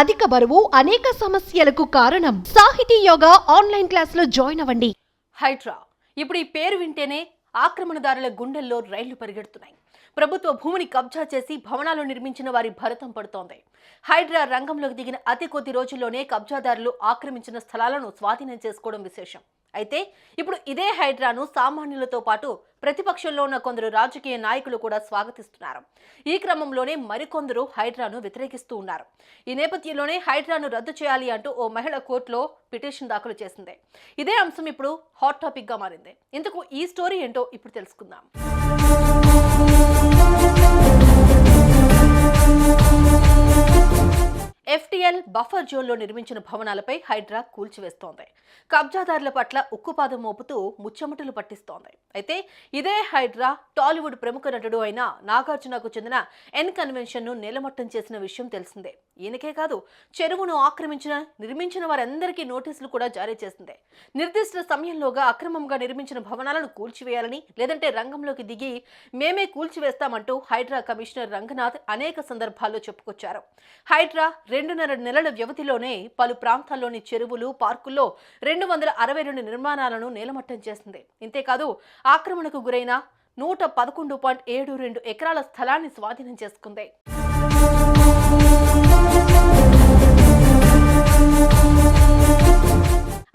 అధిక బరువు అనేక సమస్యలకు కారణం. సాహితీ యోగా ఆన్లైన్ క్లాసులో జాయిన్ అవ్వండి. హైడ్రా. ఇప్పుడు ఈ పేరు వింటేనే ఆక్రమణదారుల గుండెల్లో రైళ్ళు పరిగెడుతున్నాయి. ప్రభుత్వ భూమిని కబ్జా చేసి భవనాలు నిర్మించిన వారి భరతం పడుతోంది. హైడ్రా రంగంలోకి దిగిన అతి కొద్ది రోజుల్లోనే కబ్జాదారులు ఆక్రమించిన స్థలాలను స్వాధీనం చేసుకోవడం విశేషం. అయితే ఇప్పుడు ఇదే హైడ్రాను సామాన్యులతో పాటు ప్రతిపక్షంలో ఉన్న కొందరు రాజకీయ నాయకులు కూడా స్వాగతిస్తున్నారు. ఈ క్రమంలోనే మరికొందరు హైడ్రాను వ్యతిరేకిస్తూ ఉన్నారు. ఈ నేపథ్యంలోనే హైడ్రాను రద్దు చేయాలి అంటూ ఓ మహిళ కోర్టులో పిటిషన్ దాఖలు చేసింది. ఇదే అంశం ఇప్పుడు హాట్ టాపిక్గా మారింది. ఇందుకు ఈ స్టోరీ ఏంటో ఇప్పుడు తెలుసుకుందాం. ఎఫ్టీఎల్ బఫర్ జోన్లో నిర్మించిన భవనాలపై హైడ్రా కూల్చివేస్తోంది. కబ్జాదారుల పట్ల ఉక్కుపాదం మోపుతూ ముచ్చమటలు పట్టిస్తోంది. అయితే ఇదే హైడ్రా టాలీవుడ్ ప్రముఖ నటుడు అయిన నాగార్జునకు చెందిన ఎన్ కన్వెన్షన్ను నేలమట్టం చేసిన విషయం తెలిసిందే. ఈయనకే కాదు చెరువును ఆక్రమించిన నిర్మించిన వారందరికీ నోటీసులు కూడా జారీ చేసింది. నిర్దిష్ట సమయంలోగా అక్రమంగా నిర్మించిన భవనాలను కూల్చివేయాలని లేదంటే రంగంలోకి దిగి మేమే కూల్చివేస్తామంటూ హైడ్రా కమిషనర్ రంగనాథ్ అనేక సందర్భాల్లో చెప్పుకొచ్చారు. హైడ్రా రెండున్నర నెలల వ్యవధిలోనే పలు ప్రాంతాల్లోని చెరువులు పార్కుల్లో రెండు వందల అరవై రెండు నిర్మాణాలను నేలమట్టం చేసింది. ఇంతేకాదు ఆక్రమణకు గురైన నూట పదకొండు పాయింట్ ఏడు రెండు ఎకరాల స్థలాన్ని స్వాధీనం చేసుకుంది.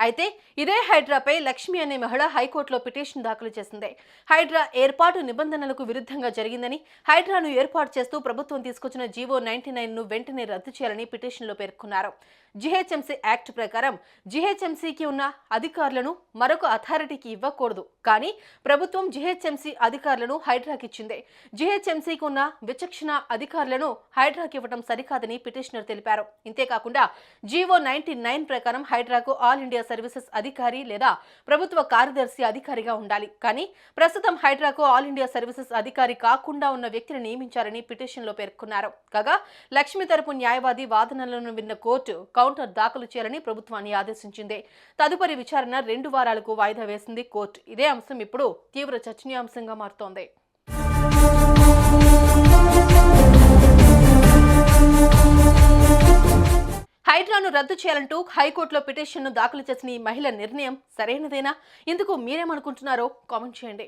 అయితే ఇదే హైడ్రాపై లక్ష్మి అనే మహిళ హైకోర్టులో పిటిషన్ దాఖలు చేసింది. హైడ్రా ఏర్పాటు నిబంధనలకు విరుద్ధంగా జరిగిందని హైడ్రాను ఏర్పాటు చేస్తూ ప్రభుత్వం తీసుకొచ్చిన జీవో నైన్టీ ను వెంటనే రద్దు చేయాలని పిటిషన్లో పేర్కొన్నారు. జిహెచ్ఎంసీ యాక్ట్ ప్రకారం జీహెచ్ఎంసీకి ఉన్న అధికారులను మరొక అథారిటీకి ఇవ్వకూడదు. కానీ ప్రభుత్వం జిహెచ్ఎంసీ అధికారులను హైడ్రాకి ఇచ్చింది జిహెచ్ఎంసీకి ఉన్న విచక్షణ అధికారులను హైడ్రాకి ఇవ్వడం సరికాదని పిటిషనర్ తెలిపారు. ఇంతేకాకుండా జీవో నైన్టీ నైన్ ప్రకారం హైడ్రాకు ఆల్ ఇండియా సర్వీసెస్ అధికారి లేదా ప్రభుత్వ కార్యదర్శి అధికారిగా ఉండాలి. కానీ ప్రస్తుతం హైడ్రాకు ఆల్ ఇండియా సర్వీసెస్ అధికారి కాకుండా ఉన్న వ్యక్తిని నియమించారని పిటిషన్లో పేర్కొన్నారు. కాగా లక్ష్మి తరపు న్యాయవాది వాదనలను విన్న కోర్టు కౌంటర్ దాఖలు చేయాలని ప్రభుత్వాన్ని ఆదేశించింది. తదుపరి విచారణ రెండు వారాలకు వాయిదా వేసింది కోర్టు. ఇదే అంశం ఇప్పుడు తీవ్ర చర్చనీయాంశంగా మారుతోంది. హైడ్రాను రద్దు చేయాలంటూ హైకోర్టులో పిటిషన్ను దాఖలు చేసిన ఈ మహిళ నిర్ణయం సరైనదేనా? ఇందుకు మీరేమనుకుంటున్నారో కామెంట్ చేయండి.